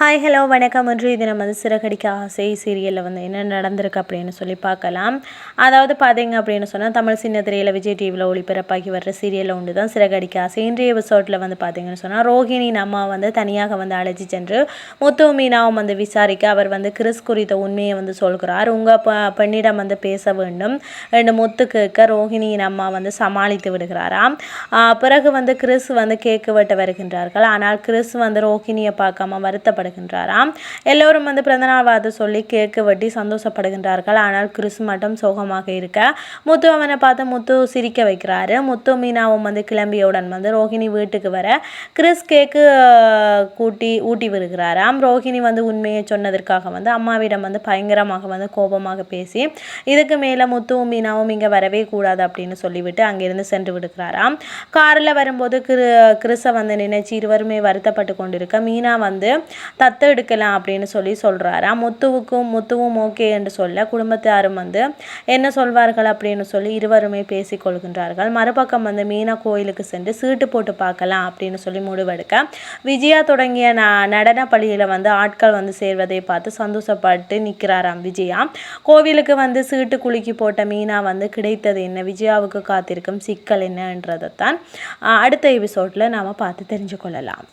Hi hello வணக்கம். என்று இது நம்ம வந்து சிறகடிக்க ஆசை சீரியலில் வந்து என்ன நடந்திருக்கு அப்படின்னு சொல்லி பார்க்கலாம். அதாவது பார்த்தீங்க அப்படின்னு சொன்னால் தமிழ் சின்ன திரையில் விஜய் டிவியில் ஒளிபரப்பாகி வர்ற சீரியலில் ஒன்று தான் சிறகடிக்க ஆசை. இன்றைய எபிசோட்டில் வந்து பார்த்தீங்கன்னு சொன்னால் ரோஹிணியின் அம்மா வந்து தனியாக வந்து அழைச்சி சென்று முத்து மீனாவும் வந்து விசாரிக்க அவர் வந்து கிறிஸ் குறித்த உண்மையை வந்து சொல்கிறார். உங்கள் ப பெண்ணிடம் வந்து பேச வேண்டும். ரெண்டு முத்து கேட்க ரோஹிணியின் அம்மா வந்து சமாளித்து விடுகிறாராம். பிறகு வந்து கிறிஸ் வந்து கேக்கு வெட்ட வருகின்றார்கள். ஆனால் கிறிஸ் வந்து ரோஹிணியை பார்க்காம வருத்தப்படுகின்றாராம் எல்லோரும் வந்து பிறந்தநாள் வாழ்த்து சொல்லி கேக்கு வெட்டி சந்தோஷப்படுகின்றார்கள். ஆனால் கிறிஸ் மட்டும் சோகமாக இருக்க முத்து அவனை பார்த்து முத்து சிரிக்க வைக்கிறாரு. முத்து மீனாவும் வந்து கிளம்பியவுடன் வந்து ரோஹிணி வீட்டுக்கு வர கிறிஸ் கேக்கு கூட்டி ஊட்டி வருகிறாராம் ரோஹிணி வந்து உண்மையை சொன்னதற்காக வந்து அம்மாவிடம் வந்து பயங்கரமாக வந்து கோபமாக பேசி இதுக்கு மேலே முத்துவும் மீனாவும் இங்கே வரவே கூடாது அப்படின்னு சொல்லிவிட்டு அங்கிருந்து சென்று விடுகிறாராம். காரில் வரும்போது கிரு கிறிஸை வந்து நினைச்சு இருவருமே வருத்தப்பட்டு கொண்டிருக்க மீனா வந்து தத்தெடுக்கலாம் அப்படின்னு சொல்லி சொல்கிறாராம் முத்துவுக்கும் முத்துவும் ஓகே என்று சொல்ல குடும்பத்தாரும் வந்து என்ன சொல்வார்கள் அப்படின்னு சொல்லி இருவருமே பேசிக் கொள்கின்றார்கள். மறுபக்கம் வந்து மீனா கோயிலுக்கு சென்று சீட்டு போட்டு பார்க்கலாம் அப்படின்னு சொல்லி முடிவெடுக்க விஜயா தொடங்கிய ந நடன பள்ளியில் வந்து ஆட்கள் வந்து சேர்வதை பார்த்து சந்தோஷப்பட்டு நிற்கிறாராம் விஜயா. கோவிலுக்கு வந்து சீட்டு குலுக்கி போட்ட மீனா வந்து கிடைத்தது என்ன? விஜயாவுக்கு காத்திருக்கும் சிக்கல் என்னன்றதைத்தான் தான் அடுத்த எபிசோடில் நாம் பார்த்து தெரிஞ்சு கொள்ளலாம்.